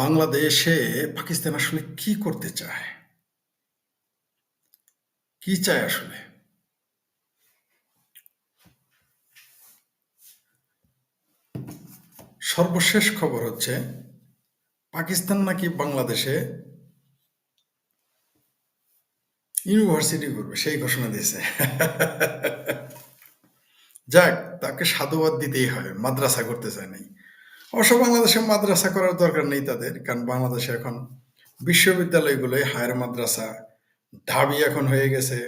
বাংলাদেশে পাকিস্তান আসলে কি করতে চায়? কি চায় আসলে? সর্বশেষ খবর হচ্ছে, পাকিস্তান নাকি বাংলাদেশে ইউনিভার্সিটি করবে, সেই ঘোষণা দিয়েছে যাক, তাকে সাধুবাদ দিতেই হয় মাদ্রাসা করতে চায় নাই অবশ্য বাংলাদেশে মাদ্রাসা করার দরকার নেই তাদের, কারণ বাংলাদেশে এখন বিশ্ববিদ্যালয়গুলোয় হায়ার মাদ্রাসা, ঢাবি এখন হয়ে গেছে।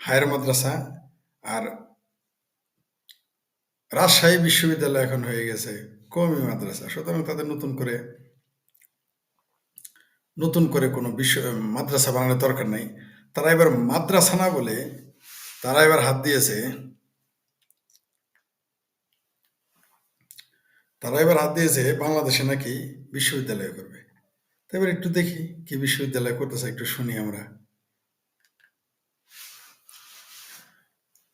হায়ার মাদ্রাসা আর রাজশাহী বিশ্ববিদ্যালয় এখন হয়ে গেছে কমি মাদ্রাসা। সুতরাং তাদের নতুন করে নতুন করে কোনো বিশ্ব, মাদ্রাসা বানানোর দরকার নাই। তারা এবার মাদ্রাসা না বলে তারা এবার হাত দিয়েছে তারা এবার হাত দিয়েছে, বাংলাদেশে নাকি বিশ্ববিদ্যালয় করবে। এবার একটু দেখি কি বিশ্ববিদ্যালয় করতেছে, একটু শুনি আমরা।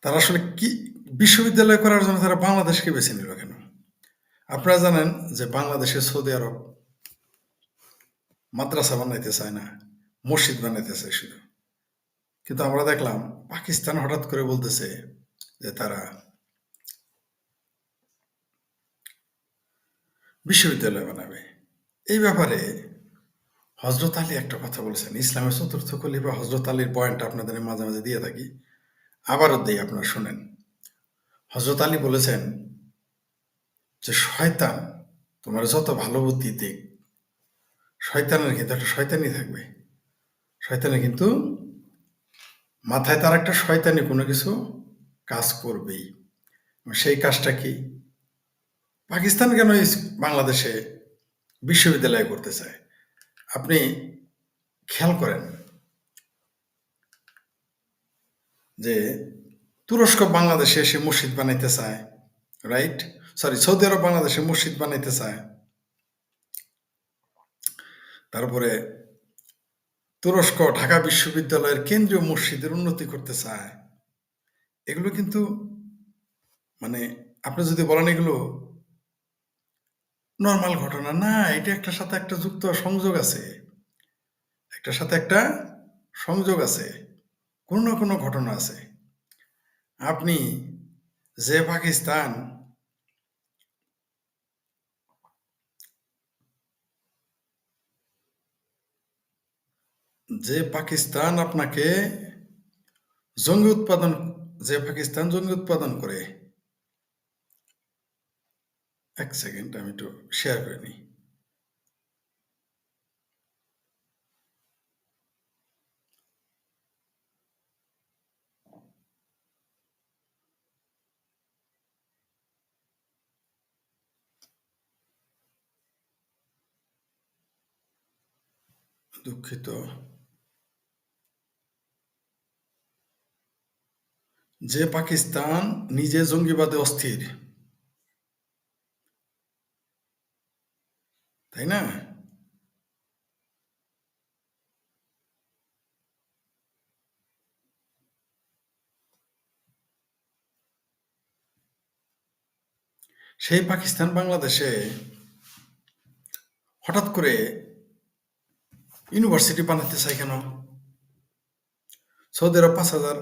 তারা আসলে কি বিশ্ববিদ্যালয় করার জন্য তারা বাংলাদেশকে বেছে নিল কেন? আপনারা জানেন যে বাংলাদেশে সৌদি আরব মাদ্রাসা বানাইতে চায় না, মসজিদ বানাইতে চায় শুধু। কিন্তু আমরা দেখলাম পাকিস্তান হঠাৎ করে বলতেছে যে তারা বিশ্ববিদ্যালয় বানাবে। এই ব্যাপারে হজরত আলী একটা কথা বলেছেন। ইসলামের চতুর্থ বা হজরত আলীর পয়েন্ট আপনাদের মাঝে মাঝে দিয়ে থাকি। আবারও দিই আপনারা শোনেন। হজরত আলী বলেছেন যে, শয়তান তোমার যত ভালো বুদ্ধি দিক, শয়তানের কিন্তু একটা শয়তানি থাকবে। শয়তানে কিন্তু মাথায় তার একটা শয়তানি কোনো কিছু কাজ করবেই। সেই কাজটা কি? পাকিস্তান কেন বাংলাদেশে বিশ্ববিদ্যালয় করতে চায়? আপনি খেয়াল করেন যে তুরস্ক বাংলাদেশে এসে মসজিদ বানাইতে চায় রাইট সরি সৌদি আরব বাংলাদেশে মসজিদ বানাইতে চায়। তারপরে তুরস্ক ঢাকা বিশ্ববিদ্যালয়ের কেন্দ্রীয় মসজিদের উন্নতি করতে চায়। এগুলো কিন্তু মানে আপনি যদি বলেন এগুলো নর্মাল ঘটনা। না, এটা একটার সাথে একটা যুক্ত সংযোগ আছে। একটার সাথে একটা সংযোগ আছে। কোনো না কোনো ঘটনা আছে। আপনি যে পাকিস্তান যে পাকিস্তান আপনাকে জঙ্গি উৎপাদন, যে পাকিস্তান জঙ্গি উৎপাদন করে এক সেকেন্ড আমি একটু শেয়ার করে নিই। দুঃখিত। যে পাকিস্তান নিজে জঙ্গিবাদে অস্থির। তাই না? সেই পাকিস্তান বাংলাদেশে হঠাৎ করে ইউনিভার্সিটি বানাতে চাই কেন? সৌদি আরব পাঁচ হাজার,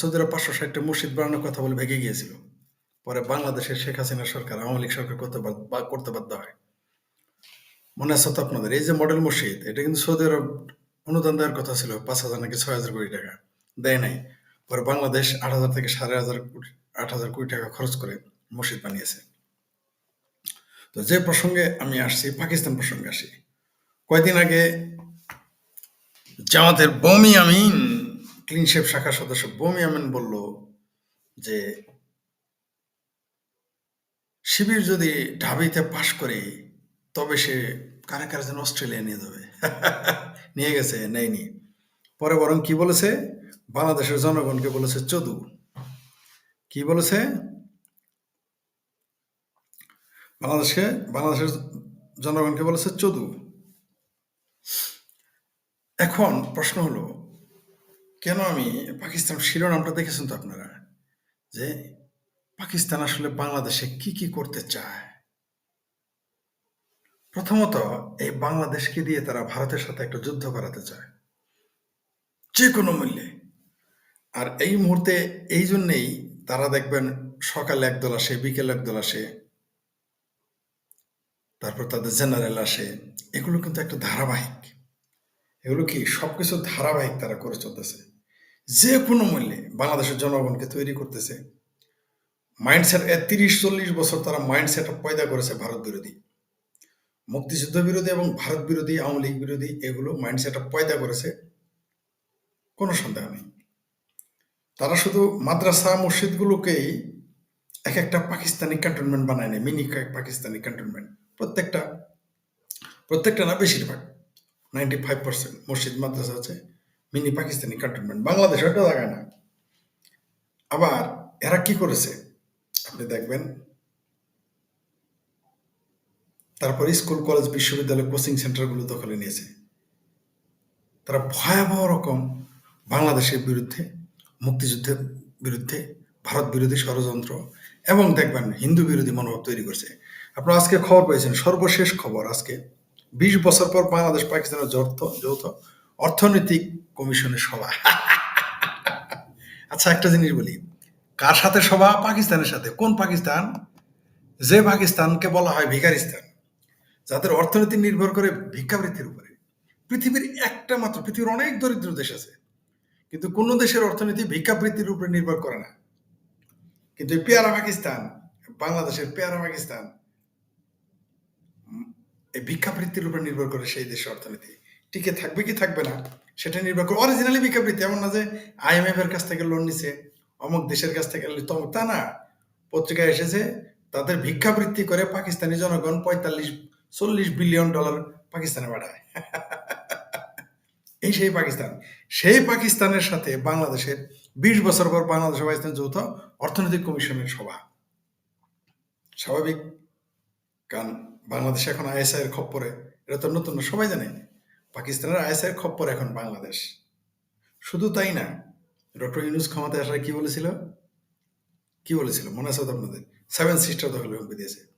সৌদি আরব পাঁচশো ষাটটা মসজিদ বানানোর কথা বলে ভেঙে গিয়েছিল। পরে বাংলাদেশের শেখ হাসিনা সরকার, আওয়ামী লীগ সরকার করতে করতে বাধ্য হয়। মনে আছে তো আপনাদের? এই যে মডেল মসজিদ, এটা কিন্তু সৌদি আরব অনুদান দেওয়ার কথা ছিল, পাঁচ হাজার নাকি ছয় হাজার কোটি টাকা। দেয় নাই। পরে বাংলাদেশ আট হাজার থেকে সাড়ে হাজার কোটি, আট হাজার কোটি টাকা খরচ করে মসজিদ বানিয়েছে। তো যে প্রসঙ্গে আমি আসছি, পাকিস্তান প্রসঙ্গে আসি। কয়দিন আগে জামাতের বমি আমিন ক্লিনশেপ শাখার সদস্য বমি আমিন বলল যে, শিবির যদি ঢাবিতে পাশ করে, তবে সে কারে কারে যেন অস্ট্রেলিয়া নিয়ে যাবে? নিয়ে গেছে, নেয়নি। পরে বরং কি বলেছে? বাংলাদেশের জনগণকে বলেছে চদু। কি বলেছে? বাংলাদেশকে, বাংলাদেশের জনগণকে বলেছে চদু। এখন প্রশ্ন হলো, কেন আমি পাকিস্তান শিরোনামটা দেখেছেন তো আপনারা? যে পাকিস্তান আসলে বাংলাদেশে কি কি করতে চায়? প্রথমত, এই বাংলাদেশকে দিয়ে তারা ভারতের সাথে একটা যুদ্ধ করাতে চায়। যে কোনো মূল্যে। আর এই মুহূর্তে, এই জন্যেই তারা দেখবেন সকালে একদল আসে, বিকেল একদল আসে, তারপর তাদের জেনারেল আসে। এগুলো কিন্তু একটা ধারাবাহিক। এগুলো কি সবকিছু ধারাবাহিক তারা করে চলতেছে। যে কোনো মূল্যে বাংলাদেশের জনগণকে তৈরি করতেছে। মাইন্ডসেট তিরিশ, চল্লিশ বছর তারা মাইন্ডসেট পয়দা করেছে ভারত বিরোধী। মুক্তিযুদ্ধ বিরোধী এবং ভারত বিরোধী, আওয়ামী লীগ বিরোধী এগুলো মাইন্ডসেট পয়দা করেছে, কোনো সন্দেহ নেই। তারা শুধু মাদ্রাসা মসজিদগুলোকেই এক একটা পাকিস্তানি ক্যান্টনমেন্ট বানায় নেয়, মিনি পাকিস্তানি ক্যান্টনমেন্ট প্রত্যেকটা প্রত্যেকটা না, বেশিরভাগ। নাইনটি ফাইভ পার্সেন্ট মসজিদ, মাদ্রাসা আছে, মিনি পাকিস্তানি ক্যান্টনমেন্ট বাংলাদেশ ওটা জায়গায় না। আবার এরা কি করেছে? আপনি দেখবেন তারপরে স্কুল, কলেজ, বিশ্ববিদ্যালয় কোচিং সেন্টারগুলো দখলে নিয়েছে। তারা ভয়াবহ রকম বাংলাদেশের বিরুদ্ধে, মুক্তিযুদ্ধের বিরুদ্ধে, ভারত বিরোধী ষড়যন্ত্র এবং দেখবেন হিন্দু বিরোধী মনোভাব তৈরি করছে। আপনারা আজকে খবর পেয়েছেন, সর্বশেষ খবর আজকে। বিশ বছর পর বাংলাদেশ পাকিস্তানের যৌথ যৌথ অর্থনৈতিক কমিশনের সভা। আচ্ছা একটা জিনিস বলি। কার সাথে সভা? পাকিস্তানের সাথে। কোন পাকিস্তান? যে পাকিস্তানকে বলা হয় ভিকারিস্তান যাদের অর্থনীতি নির্ভর করে ভিক্ষাবৃত্তির উপরে। পৃথিবীর একটা মাত্র, পৃথিবীর অনেক দরিদ্র দেশ আছে। কিন্তু কোন দেশের অর্থনীতি ভিক্ষাবৃত্তির উপরে নির্ভর করে না। কিন্তু পেয়ারা পাকিস্তান, বাংলাদেশের পেয়ারা পাকিস্তান, এই ভিক্ষাবৃত্তির উপর নির্ভর করে সেই দেশের অর্থনীতি। টিকে থাকবে কি থাকবে না, সেটা নির্ভর করে। অরিজিনালি ভিক্ষাবৃত্তি এমন না যে আইএমএফ এর কাছ থেকে লোন নিছে, অমুক দেশের কাছ থেকে তা না। পত্রিকায় এসেছে, তাদের ভিক্ষাবৃত্তি করে পাকিস্তানি জনগণ পঁয়তাল্লিশ চল্লিশ বিলিয়ন ডলার পাকিস্তানে পাঠায়। এই সেই পাকিস্তান। সেই পাকিস্তানের সাথে বাংলাদেশের বিশ বছর পর বাংলাদেশ পাকিস্তান যৌথ অর্থনৈতিক কমিশনের সভা। স্বাভাবিক। কারণ বাংলাদেশে এখন আইএসআই এর খপ্পরে, এটা তো নতুন সবাই জানে। পাকিস্তানের আইএসআই এর খপ্পর এখন বাংলাদেশ। শুধু তাই না, ডক্টর ইউনুস ক্ষমতায় আসার কি বলেছিল? কি বলেছিল? মনে আছে আপনাদের? সেভেন সিস্টার দখল দিয়েছে।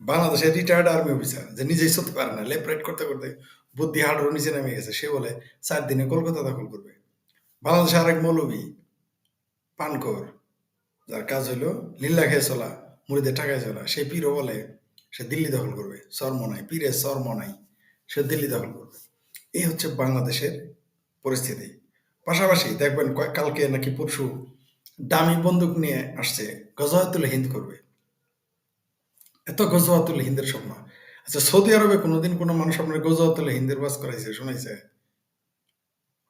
বাংলাদেশের রিটায়ার্ড আর্মি অফিসার যে নিজেই চলতে পারে না লেফট করতে করতে বুদ্ধি হাড়ও নিচে নেমে গেছে, সে বলে, চার দিনে কলকাতা দখল করবে। বাংলাদেশে আরেক মৌলবী, পানকর, যার কাজ হইল লীলা খেয়ে চলা, মুড়িদের টাকায় চলা, সে পীরও বলে, সে দিল্লি দখল করবে। সরমনাই পীরের সরমনাই সে দিল্লি দখল করবে। এই হচ্ছে বাংলাদেশের পরিস্থিতি। পাশাপাশি দেখবেন কয়েক কালকে নাকি পরশু দামি বন্দুক নিয়ে আসছে গজওয়াতুল হিন্দ করবে। এত গজওয়াতুল হিন্দের স্বপ্ন। আচ্ছা সৌদি আরবে কোনোদিন কোনো মানুষ আপনার গজওয়াতুল হিন্দের বাস করাইছে, শোনাইছে?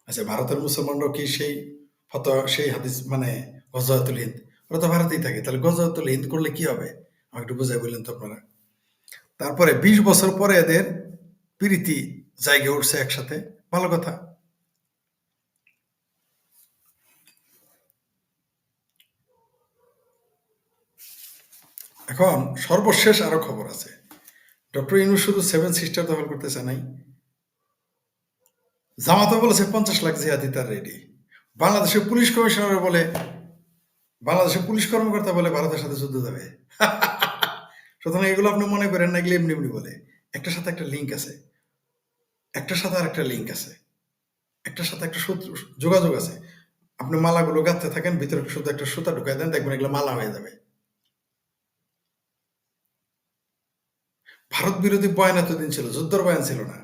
আচ্ছা ভারতের মুসলমানরাও কি সেই ফত সেই হাদিস মানে গজওয়াতুল হিন্দ? ওরা তো ভারতেই থাকে, তাহলে গজওয়াতুল হিন্দ করলে কি হবে? আমাকে একটু বুঝাই বললেন তো আপনারা। তারপরে বিশ বছর পরে এদের প্রীতি জায়গায় উঠছে একসাথে। ভালো কথা। এখন সর্বশেষ আরও খবর আছে। ডক্টর ইনু শুধু সেভেন সিস্টার দখল করতেছে নাই। জামাতও বলেছে পঞ্চাশ লাখ জিহাদি তার রেডি বাংলাদেশের পুলিশ কমিশনার বলে, বাংলাদেশের পুলিশ কর্মকর্তা বলে ভারতের সাথে যুদ্ধ যাবে। সুতরাং এগুলো আপনি মনে করেন না, এগুলো এমনি এমনি বলে। একটার সাথে একটা লিঙ্ক আছে। একটার সাথে আর একটা লিঙ্ক আছে। একটার সাথে একটা সূত্র, যোগাযোগ আছে। আপনি মালাগুলো গাঁথতে থাকেন, ভিতরে শুধু একটা সুতা ঢুকাই দেন, দেখবেন এগুলো মালা হয়ে যাবে। ভারত বিরোধী বয়ান এতদিন ছিল, যুদ্ধর বয়ান ছিল না।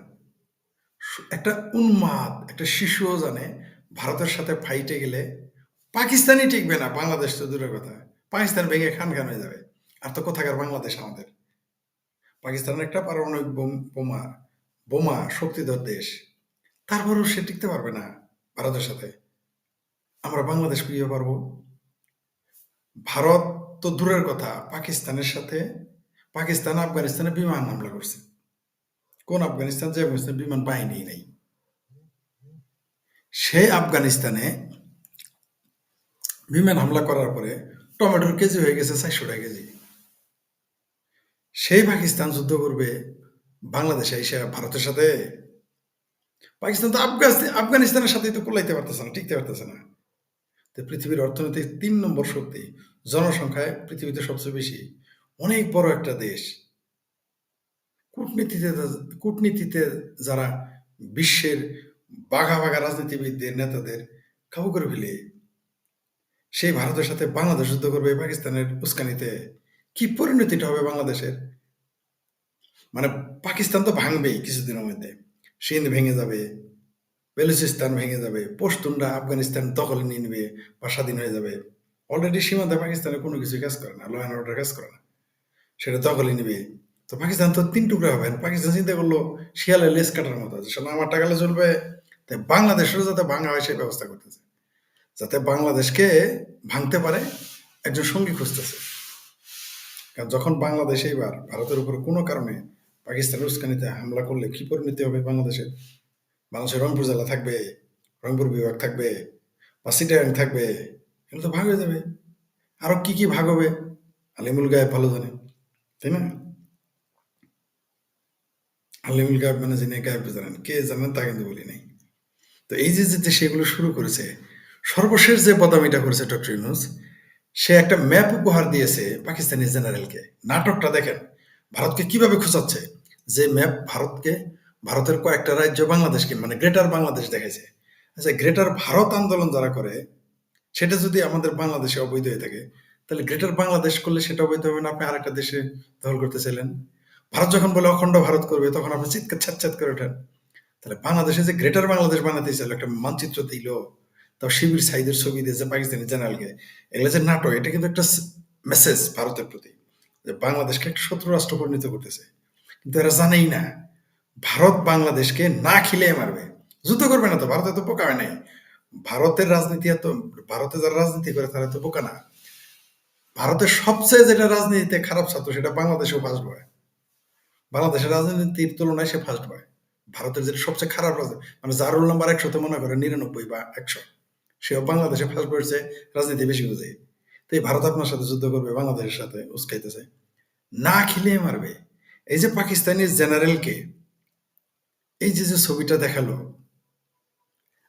একটা উন্মাদ, একটা শিশুও জানে ভারতের সাথে ফাইটে গেলে পাকিস্তানই টিকবে না, বাংলাদেশ তো দূরের কথা। পাকিস্তান ভেঙে খান খান হয়ে যাবে? আর তো কোথাকার বাংলাদেশ আমাদের? পাকিস্তানের একটা পারমাণবিক বোমা বোমা শক্তিধর দেশ। তারপরেও সে টিকতে পারবে না ভারতের সাথে। আমরা বাংলাদেশ কীভাবে পারব। ভারত তো দূরের কথা, পাকিস্তানের সাথে পাকিস্তান, আফগানিস্তানে বিমান হামলা করছে। কোন আফগানিস্তান যে আফগানিস্তান বিমান বাহিনী নেই। সেই আফগানিস্তানে বিমান হামলা করার পরে টমেটোর কেজি হয়ে গেছে চারশো টাকা কেজি। সেই পাকিস্তান যুদ্ধ করবে, বাংলাদেশে এসে ভারতের সাথে? পাকিস্তান তো আফগানিস্তান, আফগানিস্তানের সাথে তো কোলাইতে পারতেছে না, টিকতে পারতেছে না। তো পৃথিবীর অর্থনৈতিক তিন নম্বর শক্তি, জনসংখ্যায় পৃথিবীতে সবচেয়ে বেশি। অনেক বড় একটা দেশ। কূটনীতিতে কূটনীতিতে যারা বিশ্বের বাঘা বাঘা রাজনীতিবিদদের, নেতাদের কাবু করে ফেলে সেই ভারতের সাথে বাংলাদেশ যুদ্ধ করবে, পাকিস্তানের উস্কানিতে কি পরিণতিটা হবে বাংলাদেশের? মানে পাকিস্তান তো ভাঙবেই কিছুদিনের মধ্যে। সিন্ধ ভেঙে যাবে, বেলুচিস্তান ভেঙে যাবে, পশতুনরা আফগানিস্তান দখলে নিয়ে নেবে, বা স্বাধীন হয়ে যাবে। অলরেডি সীমান্তে পাকিস্তানে কোনো কিছু কাজ করে না ল অ্যান্ড অর্ডার কাজ করে না। সেটা দখলে নিবে। তো পাকিস্তান তো তিন টুকরা হবে। পাকিস্তান চিন্তা করল শিয়ালের লেস কাটার মতো। যে শোনো, আমার টাকালে চলবে। তাই বাংলাদেশেরও যাতে ভাঙা হয়, সেই ব্যবস্থা করতেছে। যাতে বাংলাদেশকে ভাঙতে পারে, একজন সঙ্গী খুঁজতেছে। কারণ যখন বাংলাদেশ এইবার ভারতের উপর কোনো কারণে পাকিস্তানের উস্কানিতে হামলা করলে কি পরিণতি হবে বাংলাদেশের? বাংলাদেশের রংপুর জেলা থাকবে, রংপুর বিভাগ থাকবে, বা সিটাগাং থাকবে, এগুলো তো ভাগ হয়ে যাবে। আরও কি কি ভাগ হবে? আলিমুল গায়ে ভালো জানে। তাই না আলিমুল গায়েব মানে যিনি গায়েব জানেন কে জানেন তা কিন্তু বলি নাই। তো এই যে যে সেগুলো শুরু করেছে, সর্বশেষ যে বদামিটা করেছে ডক্টর ইউনুস সে একটা ম্যাপ উপহার দিয়েছে পাকিস্তানি জেনারেলকে। নাটকটা দেখেন, ভারতকে কীভাবে খোঁচাচ্ছে? যে ম্যাপ ভারতকে, ভারতের কয়েকটা রাজ্য বাংলাদেশকে মানে গ্রেটার বাংলাদেশ দেখেছে আচ্ছা গ্রেটার ভারত আন্দোলন যারা করে, সেটা যদি আমাদের বাংলাদেশে অবৈধ হয়ে থাকে তাহলে গ্রেটার বাংলাদেশ করলে সেটা অবৈধ হবে না, আপনি আরেকটা দেশে দখল করতে চাইলেন। ভারত যখন বলে অখণ্ড ভারত করবে, তখন আপনি চিৎকার ছ্যাত করে ওঠেন। তাহলে বাংলাদেশে যে গ্রেটার বাংলাদেশ বানাতে চাইল, একটা মানচিত্র দিল, তাও শিবির সাইদের ছবি দিয়েছে পাকিস্তানি জেনারেলকে এগুলো যে নাটক, এটা কিন্তু একটা মেসেজ ভারতের প্রতি, যে বাংলাদেশকে একটা শত্রু রাষ্ট্র পরিণত করতেছে। কিন্তু এরা জানেই না, ভারত বাংলাদেশকে না খিলে মারবে। যুদ্ধ করবে না তো, ভারতে তো বোকা হয় নাই। ভারতের রাজনীতি এত, ভারতে যারা রাজনীতি করে, তারা তো বোকা না। ভারতের সবচেয়ে যেটা রাজনীতিতে খারাপ ছাত্র, সেটা বাংলাদেশেও ফার্স্ট হয় বাংলাদেশের রাজনীতির তুলনায় সে ফার্স্ট হয় ভারতের যেটা সবচেয়ে খারাপ রাজনীতি মানে যার রোল নাম্বার একশোতে মনে করে নিরানব্বই বা একশো। সেও বাংলাদেশে ফার্স্ট বসে রাজনীতি বেশি বুঝে। তো এই ভারত আপনার সাথে যুদ্ধ করবে, বাংলাদেশের সাথে উস্কাইতেছে। না খিলিয়ে মারবে। এই যে পাকিস্তানি জেনারেলকে, এই যে যে ছবিটা দেখাল,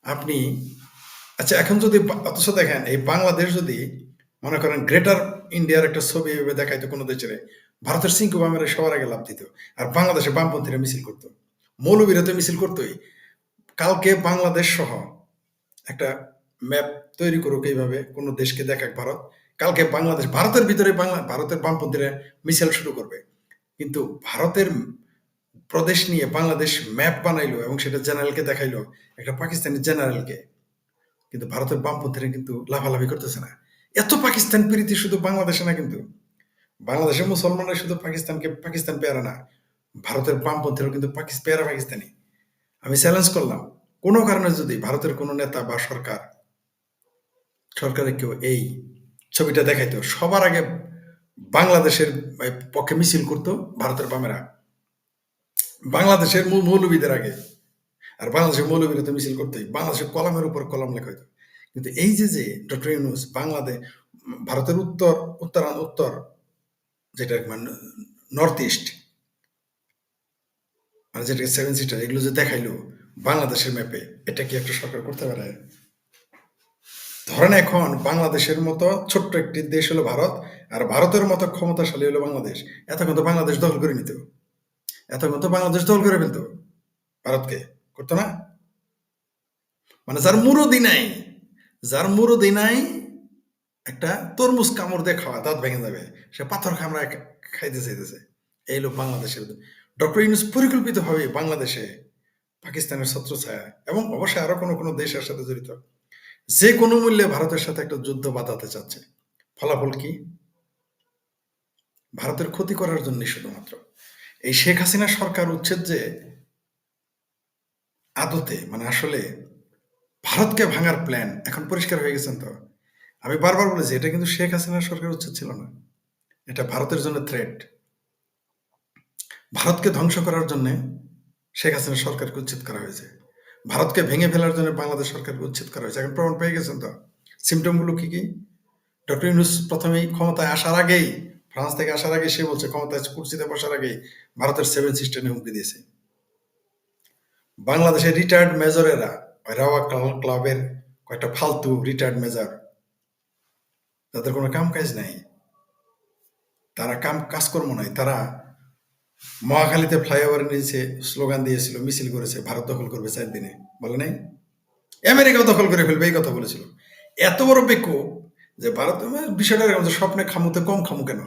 আপনি আচ্ছা এখন যদি অথচ দেখেন, এই বাংলাদেশ যদি মনে করেন গ্রেটার ইন্ডিয়ার একটা ছবি এভাবে দেখাইতো কোনো দেশের ভারতের সিঙ্কু বামের সবার আগে লাভ দিত আর বাংলাদেশে বামপন্থীরা মিছিল করতো। মৌলবীরা তো মিছিল করতোই। কালকে বাংলাদেশ সহ একটা ম্যাপ তৈরি করুক এইভাবে কোনো দেশকে দেখাক ভারত। কালকে বাংলাদেশ, ভারতের ভিতরে বাংলা, ভারতের বামপন্থীরা মিছিল শুরু করবে। কিন্তু ভারতের প্রদেশ নিয়ে বাংলাদেশ ম্যাপ বানাইলো এবং সেটা জেনারেলকে দেখাইলো, একটা পাকিস্তানি জেনারেলকে। কিন্তু ভারতের বামপন্থীরা কিন্তু লাভালাভি করতেছে না। এত পাকিস্তান প্রীতি শুধু বাংলাদেশে না কিন্তু বাংলাদেশের মুসলমানরা শুধু পাকিস্তানকে পাকিস্তান পেয়ারা না, ভারতের বামপন্থীরাও কিন্তু পেয়ারা পাকিস্তানি। আমি চ্যালেঞ্জ করলাম, কোনো কারণে যদি ভারতের কোনো নেতা বা সরকার সরকারের কেউ এই ছবিটা দেখাইতো, সবার আগে বাংলাদেশের পক্ষে মিছিল করতো ভারতের বামেরা। বাংলাদেশের মূল মৌলবীদের আগে। আর বাংলাদেশের মৌলবীরা তো মিছিল করতেই, বাংলাদেশের কলমের উপর কলম লেখা হইতো। কিন্তু এই যে যে ডক্টর ইউনুস বাংলাদেশ ভারতের উত্তর উত্তর উত্তর, যেটা মানে নর্থ ইস্ট মানে যেটাকে সেভেন সিটার এগুলো যে দেখাইলো বাংলাদেশের ম্যাপে এটা কি একটা সরকার করতে পারে? ধরেন এখন বাংলাদেশের মতো ছোট্ট একটি দেশ হলো ভারত, আর ভারতের মতো ক্ষমতাশালী হলো বাংলাদেশ। এতক্ষণ তো বাংলাদেশ দখল করে নিত। এতক্ষণ তো বাংলাদেশ দখল করে ফেলতো ভারতকে। করতো না? মানে যার মুরদি নাই যার মুরদি নাই, একটা তরমুজ কামড় দিয়ে খাওয়া, দাঁত ভেঙে যাবে। সে পাথর খামড়া খাইতে চাইতেছে। এই লোক বাংলাদেশের ডক্টর ইউনুস পরিকল্পিতভাবে বাংলাদেশে পাকিস্তানের ছত্রছায়া এবং অবশ্যই আরও কোনো কোনো দেশের সাথে জড়িত। যে কোনো মূল্যে ভারতের সাথে একটা যুদ্ধ বাঁধাতে চাচ্ছে। ফলাফল কি? ভারতের ক্ষতি করার জন্য শুধুমাত্র। এই শেখ হাসিনা সরকার উচ্ছেদ যে আদতে মানে আসলে ভারতকে ভাঙার প্ল্যান এখন পরিষ্কার হয়ে গেছেন তো। আমি বারবার বলেছি এটা কিন্তু শেখ হাসিনার সরকার উচ্ছেদ ছিল না। এটা ভারতের জন্য থ্রেট ভারতকে ধ্বংস করার জন্য শেখ হাসিনা সরকারকে উচ্ছেদ করা হয়েছে। ভারতকে ভেঙে ফেলার জন্য বাংলাদেশ সরকারকে উচ্ছেদ করা হয়েছে। এখন প্রমাণ পেয়ে গেছেন তো? সিমটমগুলো কি কি? ডক্টর ইউনুস প্রথমেই ক্ষমতায় আসার আগেই, ফ্রান্স থেকে আসার আগে সে বলছে, ক্ষমতায় কুর্সিতে বসার আগেই ভারতের সেভেন সিস্টেমে হুমকি দিয়েছে। বাংলাদেশের রিটায়ার্ড মেজরেরা রাওয়া ক্লাবের কয়েকটা ফালতু রিটায়ার্ড মেজার তাদের কোনো কাম কাজ নাই। তারা কাম কাজকর্ম নাই। তারা মহাখালীতে ফ্লাইওভারের নিচে স্লোগান দিয়েছিল, মিছিল করেছে, ভারত দখল করবে চার দিনে। বলে নাই? আমেরিকাও দখল করে ফেলবে, এই কথা বলেছিল। এত বড় বেকুব যে ভারত বিষয়টা এরকম যে স্বপ্নে খামুতে, কম খামু কেন?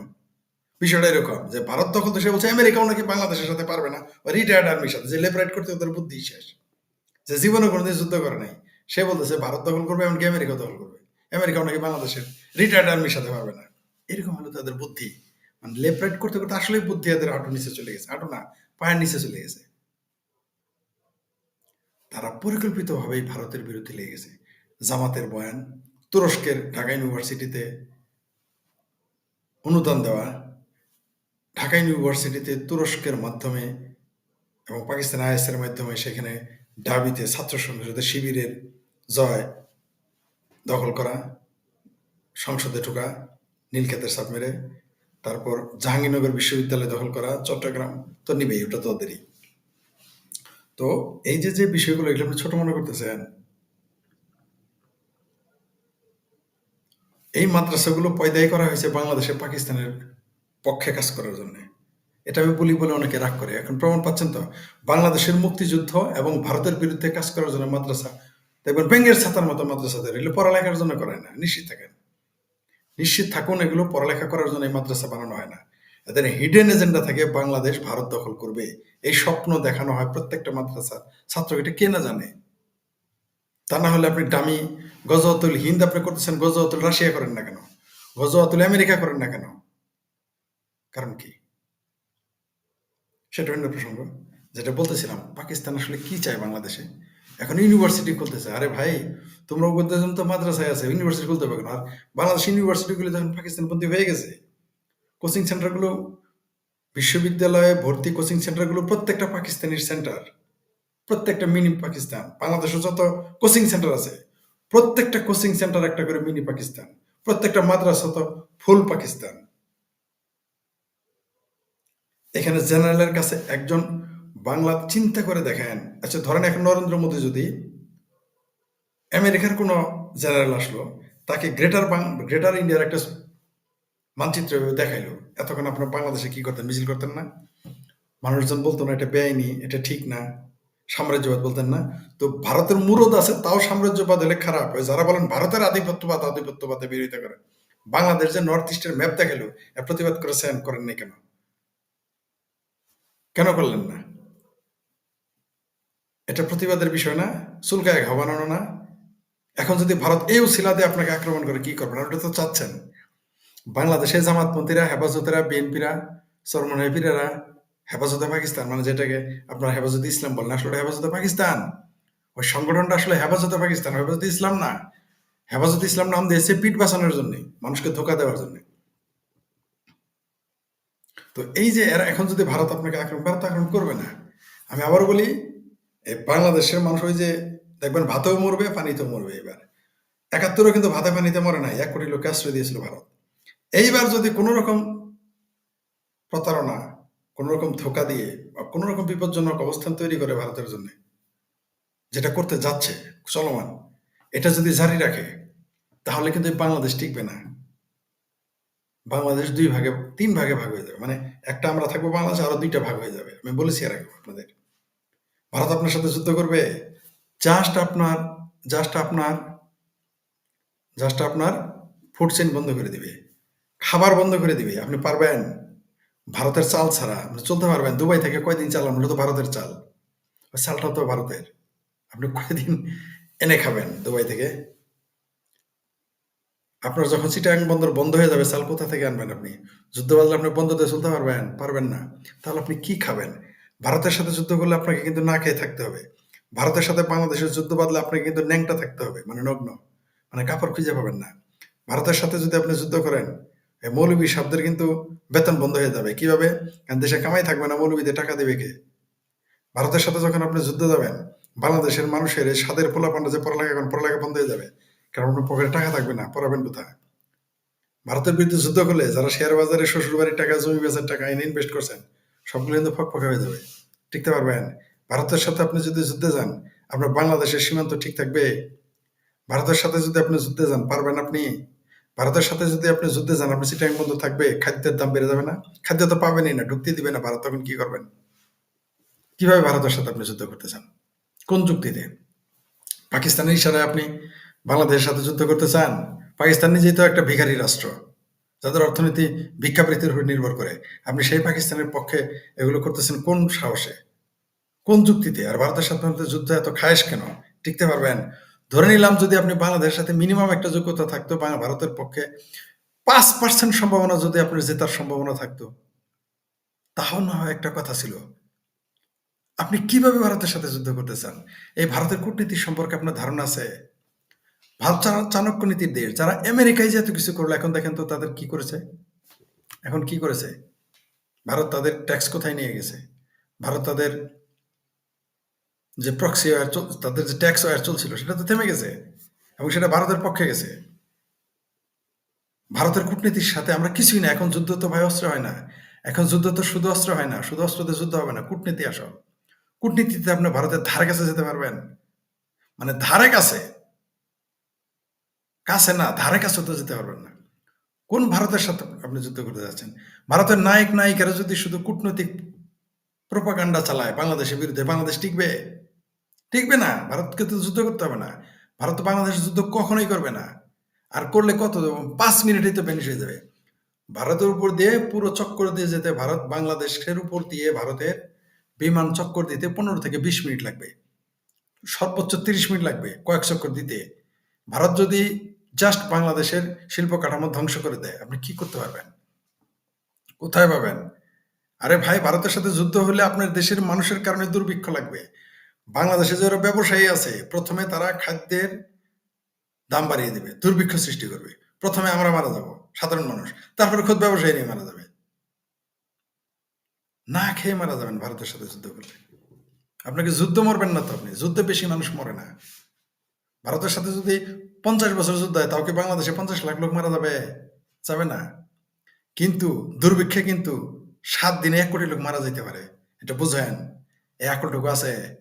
বিষয়টা এরকম যে ভারত দখল তো সে বলছে আমেরিকাও নাকি বাংলাদেশের সাথে পারবে না। রিটায়ার্ড আর্মির সাথে যে লেফট করতে ওদের বুদ্ধি শেষ। যে জীবনে কোনোদিন যুদ্ধ করে নাই। সে বলতেছে, ভারত দখল করবে, এমনকি আমেরিকা দখল করবে। আমেরিকাও নাকি বাংলাদেশের রিটায়ার্ড আর্মির সাথে পারবে না। এরকম হলো তাদের বুদ্ধি। মানে লেফট করতে করতে আসলে বুদ্ধি এদের হাঁটু নিচে চলে গেছে। হাঁটু না, পায়ের নিচে চলে গেছে। তারা পরিকল্পিতভাবেই ভারতের বিরুদ্ধে লেগে গেছে। জামাতের বয়ান, তুরস্কের ঢাকা ইউনিভার্সিটিতে অনুদান দেওয়া, ঢাকা ইউনিভার্সিটিতে তুরস্কের মাধ্যমে এবং পাকিস্তান আইএসের মাধ্যমে সেখানে ডাবিতে ছাত্র সংসদের শিবিরের জয় দখল করা, সংসদে ঢোকা, নীলক্ষেতের সাপ মেরে, তারপর জাহাঙ্গীরনগর বিশ্ববিদ্যালয় দখল করা, চট্টগ্রাম। তো নিবেই, ওটা তো ওদেরই। তো এই যে যে বিষয়গুলো, এগুলো আপনি ছোট মনে করতেছেন, এই মাদ্রাসাগুলো পয়দাই করা হয়েছে বাংলাদেশে পাকিস্তানের পক্ষে কাজ করার জন্য। এটা আমি বলি বলে অনেকে রাগ করে। এখন প্রমাণ পাচ্ছেন তো? বাংলাদেশের মুক্তিযুদ্ধ এবং ভারতের বিরুদ্ধে কাজ করার জন্য মাদ্রাসা, দেখবেন বেঙ্গের ছাতার মতো মাদ্রাসা তৈরি এগুলো পড়ালেখার জন্য করে না, নিশ্চিত থাকেন। নিশ্চিত থাকুন, এগুলো পড়ালেখা করার জন্য এই মাদ্রাসা বানানো হয় না। এদের হিডেন এজেন্ডা থাকে বাংলাদেশ ভারত দখল করবে। এই স্বপ্ন দেখানো হয় প্রত্যেকটা মাদ্রাসা ছাত্র এটা কে না জানে? তা না হলে আপনি দামি গজওয়াতুল হিন্দ আপনি করতেছেন, গজওয়াতুল রাশিয়া করেন না কেন? গজওয়াতুল আমেরিকা করেন না কেন? কারণ কি? সেটা অন্য প্রসঙ্গ। যেটা বলতেছিলাম, পাকিস্তান আসলে কি চায় বাংলাদেশে? এখন ইউনিভার্সিটি খুলতেছে। আরে ভাই, তোমরা বলতেছ তো মাদ্রাসায় আছে ইউনিভার্সিটি খুলতে পারবে না আর বাংলাদেশ ইউনিভার্সিটিগুলো যখন পাকিস্তান পাকিস্তানপন্থী হয়ে গেছে কোচিং সেন্টারগুলো বিশ্ববিদ্যালয়ে ভর্তি কোচিং সেন্টারগুলো প্রত্যেকটা পাকিস্তানের সেন্টার প্রত্যেকটা মিনি পাকিস্তান বাংলাদেশে যত কোচিং সেন্টার আছে, প্রত্যেকটা কোচিং সেন্টার একটা করে মিনি পাকিস্তান, প্রত্যেকটা মাদ্রাসা তো ফুল পাকিস্তান। এখানে জেনারেলের কাছে একজন বাংলা চিন্তা করে দেখেন। আচ্ছা ধরেন এখন নরেন্দ্র মোদী যদি আমেরিকার কোনো জেনারেল আসলো, তাকে গ্রেটার গ্রেটার ইন্ডিয়ার একটা মানচিত্র দেখাইলো। এতক্ষণ আপনার বাংলাদেশে কি করতেন? মিছিল করতেন না? মানুষজন বলতো না, এটা বেআইনি, এটা ঠিক না, সাম্রাজ্যবাদ, বলতেন না। তো ভারতের মুরদ আছে, তাও সাম্রাজ্যবাদ হলে খারাপ। হয় যারা বলেন ভারতের আধিপত্যবাদ, আধিপত্যবাদে বিরোধিতা করে। বাংলাদেশ যে নর্থ ইস্টের ম্যাপ দেখাল প্রতিবাদ করেছেন করেননি কেন? কেন করলেন না? এটা প্রতিবাদের বিষয় না। চুলকায় ঘা বানানো না। এখন যদি ভারত এই উসিলাতে আপনাকে আক্রমণ করে, কি করবেন? আপনি তো চাচ্ছেন। বাংলাদেশে জামাতপন্থীরা হেফাজতেরা, বিএনপিরা সরমনাইপিরা হেফাজতে পাকিস্তান মানে যেটাকে আপনার হেফাজতে ইসলাম বলেন, আসলে হেফাজতে পাকিস্তান। ওই সংগঠনটা আসলে হেফাজতে পাকিস্তান, হেফাজতে ইসলাম না। হেফাজতে ইসলাম নাম দিয়েছে পিঠ বাঁচানোর জন্য, মানুষকে ধোকা দেওয়ার জন্য। তো এই যে এরা এখন যদি ভারত আপনাকে আক্রমণ ভারত আক্রমণ করবে না। আমি আবার বলি বাংলাদেশের মানুষ ওই যে দেখবেন ভাতেও মরবে, পানিতেও মরবে এবার। একাত্তরও কিন্তু ভাতে পানিতে মরে নাই, এক কোটি লোককে আশ্রয় দিয়েছিল ভারত। এইবার যদি কোনো রকম প্রতারণা কোনো রকম ধোকা দিয়ে বা কোনো রকম বিপজ্জনক অবস্থান তৈরি করে ভারতের জন্য, যেটা করতে যাচ্ছে, চলমান, এটা যদি জারি রাখে, তাহলে কিন্তু বাংলাদেশ টিকবে না। বাংলাদেশ দুই ভাগে, তিন ভাগে ভাগ হয়ে যাবে। মানে একটা আমরা থাকব বাংলাদেশ, আরও দুইটা ভাগ হয়ে যাবে। আমি বলেছি আর আগে আপনাদের। ভারত আপনার সাথে যুদ্ধ করবে। জাস্ট আপনার জাস্ট আপনার জাস্ট আপনার ফুড চেইন বন্ধ করে দিবে। খাবার বন্ধ করে দিবে। আপনি পারবেন ভারতের চাল ছাড়া। আপনি চলতে পারবেন। দুবাই থেকে কয়দিন চাল আমরা তো ভারতের চাল। চালটা তো ভারতের। আপনি কয়দিন এনে খাবেন দুবাই থেকে? আপনার যখন চিটাং বন্দর বন্ধ হয়ে যাবে চাল কোথা থেকে আনবেন আপনি? যুদ্ধ বাজলে আপনি বন্ধ দিয়ে চলতে পারবেন পারবেন না। তাহলে আপনি কি খাবেন? ভারতের সাথে যুদ্ধ করলে আপনাকে কিন্তু না খেয়ে থাকতে হবে। ভারতের সাথে বাংলাদেশের যুদ্ধ বাদলে আপনাকে কিন্তু ন্যাংটা থাকতে হবে মানে নগ্ন। মানে কাপড় খুঁজে পাবেন না। ভারতের সাথে যদি আপনি যুদ্ধ করেন মৌলবী শব্দের কিন্তু বেতন বন্ধ হয়ে যাবে। কীভাবে? কারণ দেশে কামাই থাকবে না মৌলবীদের টাকা দেবে কে? ভারতের সাথে যখন আপনি যুদ্ধ যাবেন, বাংলাদেশের মানুষের এই স্বাদের পোলাপান্ডা যে পড়ালেখা এখন পড়ালেখা বন্ধ হয়ে যাবে। কারণ আপনার পকেটে টাকা থাকবে না পড়াবেন কোথায়? ভারতের বিরুদ্ধে যুদ্ধ করলে যারা শেয়ার বাজারে শ্বশুরবাড়ির টাকা, জমি বেচার টাকা এনে ইনভেস্ট করছেন, সবগুলো কিন্তু ফকফকা হয়ে যাবে। টিকতে পারবেন। ভারতের সাথে আপনি যদি যুদ্ধে যান, আপনার বাংলাদেশের সীমান্ত ঠিক থাকবে। ভারতের সাথে যদি আপনি যুদ্ধে যান, পারবেন আপনি। ভারতের সাথে যদি আপনি যুদ্ধে যান আপনি চিটাং বন্ধ থাকবে, খাদ্যের দাম বেড়ে যাবে না। খাদ্য তো পাবেনই না ঢুকতে দিবে না ভারত, তখন কি করবেন? কীভাবে ভারতের সাথে আপনি যুদ্ধ করতে চান? কোন যুক্তিতে? পাকিস্তানের ইশারায় আপনি বাংলাদেশের সাথে যুদ্ধ করতে চান, পাকিস্তান নিজেই তো একটা ভিখারি রাষ্ট্র, যাদের অর্থনীতি ভিক্ষাবৃত্তির উপর নির্ভর করে। আপনি সেই পাকিস্তানের পক্ষে এগুলো করতেছেন কোন সাহসে? কোন যুক্তিতে? আর ভারতের সাথে যুদ্ধ এত খায়েশ কেন? টিকতে পারবেন? ধরে নিলাম যদি আপনি বাংলাদেশের সাথে মিনিমাম একটা যোগ্যতা থাকতো বাংলা ভারতের পক্ষে পাঁচ পার্সেন্ট সম্ভাবনা যদি আপনার জেতার সম্ভাবনা থাকতো তাও না হয় একটা কথা ছিল। আপনি কীভাবে ভারতের সাথে যুদ্ধ করতে চান? এই ভারতের কূটনীতি সম্পর্কে আপনার ধারণা আছে? ভারত চাণক্য নীতির দেশ। যারা আমেরিকায় যে এত কিছু করল, এখন দেখেন তো তাদের কি করেছে? এখন কি করেছে? ভারত তাদের ট্যাক্স কোথায় নিয়ে গেছে? ভারত তাদের যে প্রক্সি ওয়ার তাদের যে ট্যাক্স ওয়ার চলছিল, সেটা তো থেমে গেছে এবং সেটা ভারতের পক্ষে গেছে। ভারতের কূটনীতির সাথে আমরা কিছুই না। এখন যুদ্ধ তো ভাই অস্ত্র হয় না। এখন যুদ্ধ তো শুধু অস্ত্র হয় না। শুধু অস্ত্রতে যুদ্ধ হবে না। কূটনীতি আসল। কূটনীতিতে আপনি ভারতের ধারে কাছে যেতে পারবেন। মানে ধারে কাছে। কাছে না, ধারে কাছে তো যেতে পারবেন না। কোন ভারতের সাথে আপনি যুদ্ধ করতে যাচ্ছেন? ভারতের নায়ক, নায়িকারা যদি শুধু কূটনৈতিক প্রোপাগান্ডা চালায়, বাংলাদেশের বিরুদ্ধে, বাংলাদেশ টিকবে? টিকবে না, ভারতকে তো যুদ্ধ করতে হবে না। ভারত তো বাংলাদেশের যুদ্ধ কখনোই করবে না। আর করলে কত? পাঁচ মিনিটেই তো ফিনিশ হয়ে যাবে। ভারতের উপর দিয়ে পুরো চক্কর দিয়ে যেতে, ভারত বাংলাদেশের উপর দিয়ে ভারতের বিমান চক্কর দিতে পনেরো থেকে বিশ মিনিট লাগবে। সর্বোচ্চ তিরিশ মিনিট লাগবে কয়েক চক্কর দিতে। ভারত যদি জাস্ট বাংলাদেশের শিল্প কাঠামো ধ্বংস করে দেয়। আপনি কি করতে পারবেন? কোথায় পাবেন? আরে ভাই, ভারতের সাথে যুদ্ধ হলে আপনার দেশের মানুষের কারণে দুর্ভিক্ষ লাগবে। বাংলাদেশে যারা ব্যবসায়ী আছে, প্রথমে তারা খাদ্যের দাম বাড়িয়ে দেবে, দুর্ভিক্ষ সৃষ্টি করবে। প্রথমে আমরা মারা যাব, সাধারণ মানুষ। তারপরে খুদ ব্যবসায়ী নিয়ে মারা যাবে। না খেয়ে মারা যাবেন ভারতের সাথে যুদ্ধ করলে। আপনাকে যুদ্ধ মরবেন না তো আপনি, যুদ্ধে বেশি মানুষ মরে না। ভারতের সাথে যদি পঞ্চাশ বছর যুদ্ধ হয়, তাও কি বাংলাদেশে পঞ্চাশ লাখ লোক মারা যাবে? যাবে না। কিন্তু দুর্ভিক্ষে কিন্তু সাত দিনে এক কোটি লোক মারা যেতে পারে। এটা বুঝেন, এই আকলটুকু আছে।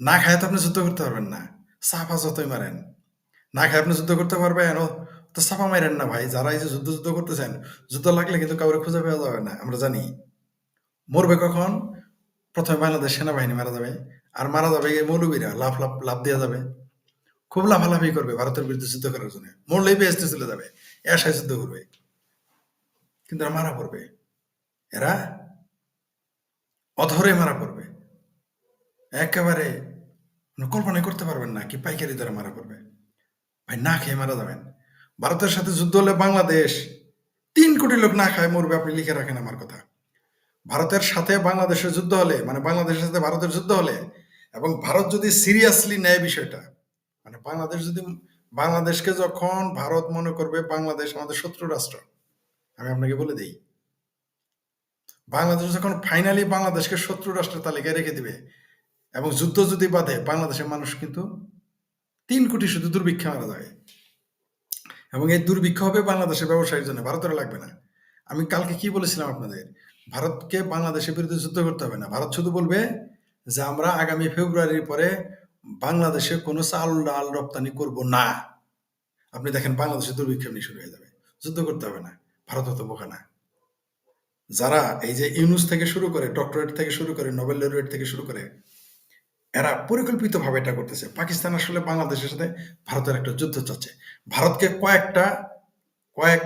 না খায় তো আপনি যুদ্ধ করতে পারবেন না। সাফা যতই মারেন। না খায় আপনি যুদ্ধ করতে পারবেন? ও তো সাফা মারেন না ভাই। যারা এই যে যুদ্ধ যুদ্ধ করতেছেন, যুদ্ধ লাগলে কিন্তু কাউরে খুঁজে পাওয়া যাবে না, আমরা জানি। মরবে কখন? প্রথমে বাংলাদেশ সেনাবাহিনী মারা যাবে। আর মারা যাবে মৌলবীরা লাভ লাভ লাভ দেওয়া যাবে। খুব লাফালাফি করবে ভারতের বিরুদ্ধে যুদ্ধ করার জন্য। মরলেই বেহেস্তে চলে যাবে এসায় যুদ্ধ করবে। কিন্তু এরা মারা পড়বে। এরা অধরে মারা পড়বে। একেবারে কল্পনা করতে পারবেন না কি পাইকারি দ্বারা মারা পড়বে। ভাই, না খেয়ে মারা যাবেন। ভারতের সাথে যুদ্ধ হলে বাংলাদেশ তিন কোটি লোক না খায় মরবে আপনি লিখে রাখেন আমার কথা। ভারতের সাথে বাংলাদেশের যুদ্ধ হলে মানে বাংলাদেশের সাথে ভারতের যুদ্ধ হলে, এবং ভারত যদি সিরিয়াসলি নেয় বিষয়টা মানে বাংলাদেশ যদি, বাংলাদেশকে যখন ভারত মনে করবে বাংলাদেশ আমাদের শত্রু রাষ্ট্র, আমি আপনাকে বলে দিই, বাংলাদেশ যখন ফাইনালি বাংলাদেশকে শত্রু রাষ্ট্রের তালিকায় রেখে দিবে এবং যুদ্ধ যদি বাঁধে, বাংলাদেশের মানুষ কিন্তু তিন কোটি শুধু দুর্ভিক্ষে মারা যাবে। এবং এই দুর্ভিক্ষ হবে বাংলাদেশের ব্যবসায়ীর জন্য ভারতের লাগবে না। আমি কালকে কি বলেছিলাম আপনাদের? ভারতকে বাংলাদেশের বিরুদ্ধে যুদ্ধ করতে হবে না। ভারত শুধু বলবে যে আমরা আগামী ফেব্রুয়ারির পরে বাংলাদেশে কোনো চাল ডাল রপ্তানি করব না। আপনি দেখেন বাংলাদেশে দুর্ভিক্ষ এমনি শুরু হয়ে যাবে। যুদ্ধ করতে হবে না। ভারত অত বোকা না। যারা এই যে ইউনুস থেকে শুরু করে, ডক্টরেট থেকে শুরু করে, নোবেল লরিয়েট থেকে শুরু করে, এরা পরিকল্পিতভাবে এটা করতেছে। পাকিস্তান আসলে বাংলাদেশের সাথে ভারতের একটা যুদ্ধ চাচ্ছে। ভারতকে কয়েকটা, কয়েক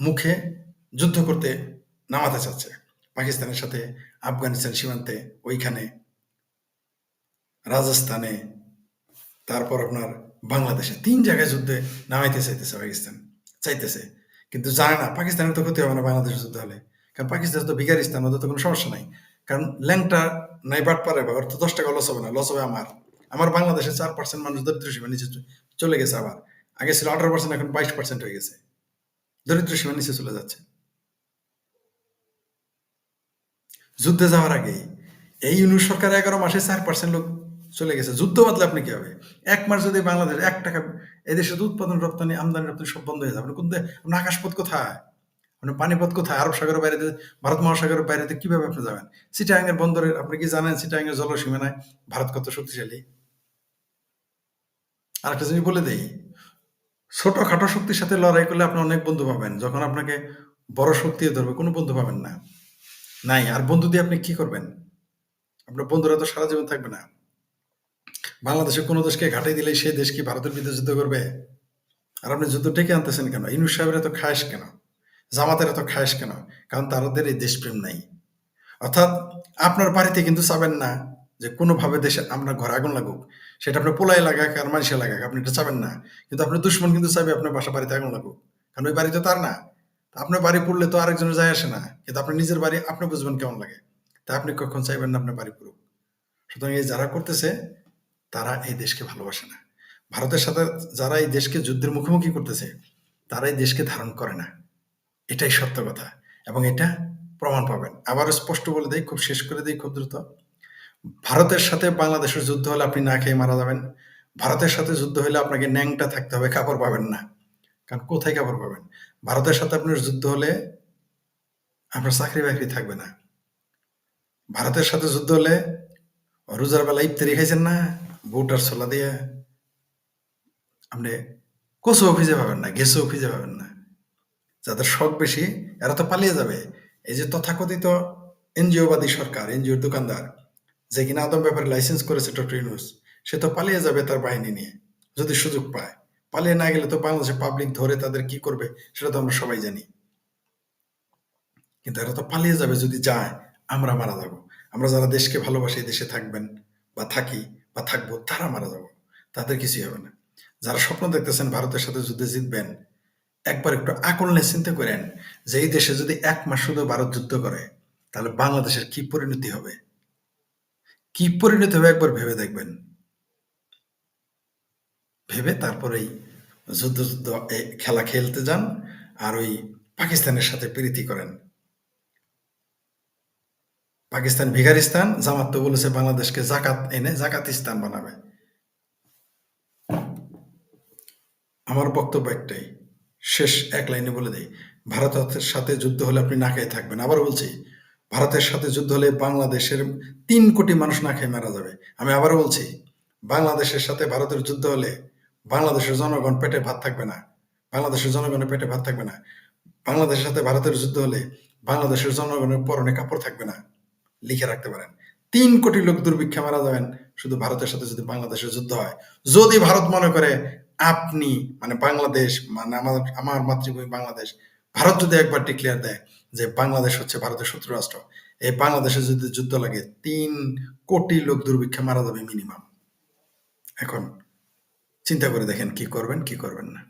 মুখে যুদ্ধ করতে নামাতে চাচ্ছে। পাকিস্তানের সাথে, আফগানিস্তান সীমান্তে, ওইখানে রাজস্থানে, তারপর আপনার বাংলাদেশে তিন জায়গায় যুদ্ধে নামাইতে চাইতেছে পাকিস্তান, চাইতেছে। কিন্তু জানে না, পাকিস্তানের তো ক্ষতি হবে না বাংলাদেশের যুদ্ধ হলে। কারণ পাকিস্তান তো বিগারিস্তান ওদের তো কোনো সমস্যা নাই। কারণ ল্যাংটা নাই বাট পারে বা তো দশ টাকা লস হবে না, লস হবে আমার। আমার বাংলাদেশে চার পার্সেন্ট মানুষ দরিদ্র সীমার নিচে চলে গেছে আবার। আগে ছিল আঠারো পার্সেন্ট এখন বাইশ পার্সেন্ট হয়ে গেছে। দরিদ্র সীমার নিচে চলে যাচ্ছে। যুদ্ধে যাওয়ার আগেই এই ইউনিট সরকার এগারো মাসে চার পার্সেন্ট লোক চলে গেছে। যুদ্ধ বাদলে আপনি কি হবে? এক মাস যদি বাংলাদেশ এক টাকা এদেশে তো উৎপাদন, রপ্তানি, আমদানি, রপ্তানি সব বন্ধ হয়ে যাবে। আপনি কোন আপনার আকাশপথ কোথায়? মানে পানিপথ কোথায়? আরব সাগরের বাইরে ভারত মহাসাগরের বাইরে কীভাবে আপনি যাবেন? চিটাগাঙ্গের বন্দরের আপনি কি জানেন চিটাগাঙ্গের জলসীমানায় ভারত কত শক্তিশালী? আরেকটা জিনিস বলে দেই, ছোটখাটো শক্তির সাথে লড়াই করলে আপনি অনেক বন্ধু পাবেন। যখন আপনাকে বড় শক্তি ধরবে, কোনো বন্ধু পাবেন না। নাই, আর বন্ধু দিয়ে আপনি কি করবেন? আপনার বন্ধুরা তো সারা জীবন থাকবে না। বাংলাদেশে কোনো দেশকে ঘাটাই দিলেই সেই দেশ কি ভারতের বিরুদ্ধে যুদ্ধ করবে? আর আপনি যুদ্ধ ডেকে আনতেছেন কেন? ইনুস সাহেবের এত খায়েশ কেন? জামাতের এত খায়েশ কেন? কারণ তাদের এই দেশপ্রেম নাই। অর্থাৎ আপনার বাড়িতে কিন্তু চাবেন না যে কোনোভাবে দেশে আপনার ঘরে আগুন লাগুক। সেটা আপনার পোলাই লাগাক আর মানুষে লাগাক, আপনি এটা চাবেন না। কিন্তু আপনার দুশ্মন কিন্তু চাইবে আপনার বাসা বাড়িতে আগুন লাগুক। কারণ ওই বাড়ি তো তার না। আপনার বাড়ি পড়লে তো আরেকজনের যায় আসে না। কিন্তু আপনার নিজের বাড়ি আপনি বুঝবেন কেমন লাগে। তা আপনি কখন চাইবেন না আপনার বাড়ি পড়ুক সুতরাং এই যারা করতেছে তারা এই দেশকে ভালোবাসে না। ভারতের সাথে যারা এই দেশকে যুদ্ধের মুখোমুখি করতেছে, তারা এই দেশকে ধারণ করে না। এটাই সত্য কথা এবং এটা প্রমাণ পাবেন। আবারও স্পষ্ট বলে দেই, খুব শেষ করে দিই, খুব দ্রুত। ভারতের সাথে বাংলাদেশের যুদ্ধ হলে আপনি না খেয়ে মারা যাবেন। ভারতের সাথে যুদ্ধ হলে আপনাকে ন্যাংটা থাকতে হবে, কাপড় পাবেন না। কারণ কোথায় কাপড় পাবেন? ভারতের সাথে আপনার যুদ্ধ হলে আপনার চাকরি বাকরি থাকবে না। ভারতের সাথে যুদ্ধ হলে রোজার বেলা ইফতারি খাইছেন না? বউটার ছোলা দিয়ে আপনি কচুও খুঁজে পাবেন না, গেছেও খুঁজে পাবেন না। যাদের শখ বেশি, এরা তো পালিয়ে যাবে। এই যে তথাকথিত এনজিওবাদী সরকার, এনজিওর দোকানদার, যে কিনা আদম ব্যাপারে লাইসেন্স করেছে ডক্টর ইউনুস সে তো পালিয়ে যাবে তার বাহিনী নিয়ে, যদি সুযোগ পায়। পালিয়ে না গেলে তো বাংলাদেশের পাবলিক ধরে তাদের কি করবে, সেটা তো আমরা সবাই জানি। কিন্তু এরা তো পালিয়ে যাবে যদি যায়, আমরা মারা যাব। আমরা যারা দেশকে ভালোবাসি দেশে থাকবেন বা থাকি বা থাকব, তারা মারা যাব। তাদের কিছুই হবে না। যারা স্বপ্ন দেখতেছেন ভারতের সাথে যুদ্ধে জিতবেন, একবার একটু আকল নিয়ে চিন্তা করেন যে এই দেশে যদি এক মাস শুধু ভারত যুদ্ধ করে, তাহলে বাংলাদেশের কি পরিণতি হবে? কি পরিণতি হবে একবার ভেবে দেখবেন। ভেবে তারপরেই যুদ্ধ যুদ্ধ খেলা খেলতে যান আর ওই পাকিস্তানের সাথে প্রীতি করেন। পাকিস্তান ভিগারিস্তান জামাত তো বলেছে বাংলাদেশকে জাকাত এনে জাকাতিস্তান বানাবে। আমার বক্তব্য একটাই, শেষ এক লাইনে বলে দেই, ভারতের সাথে যুদ্ধ হলে আপনি না খেয়ে থাকবেন। আবার বলছি, ভারতের সাথে যুদ্ধ হলে বাংলাদেশের তিন কোটি মানুষ না খেয়ে মারা যাবে। আমি আবারও বলছি, বাংলাদেশের সাথে ভারতের যুদ্ধ হলে বাংলাদেশের জনগণ পেটে ভাত থাকবে না। বাংলাদেশের জনগণের পেটে ভাত থাকবে না। বাংলাদেশের সাথে ভারতের যুদ্ধ হলে বাংলাদেশের জনগণের পরনে কাপড় থাকবে না। লিখে রাখতে পারেন। তিন কোটি লোক দুর্ভিক্ষে মারা যাবেন, শুধু ভারতের সাথে যদি বাংলাদেশের যুদ্ধ হয়। যদি ভারত মনে করে আপনি মানে বাংলাদেশ মানে আমার আমার মাতৃভূমি বাংলাদেশ, ভারত যদি একবার ডিক্লেয়ার দেয় যে বাংলাদেশ হচ্ছে ভারতের শত্রু রাষ্ট্র, এই বাংলাদেশে যদি যুদ্ধ লাগে, তিন কোটি লোক দুর্ভিক্ষে মারা যাবে মিনিমাম এখন চিন্তা করে দেখেন কি করবেন কি করবেন না।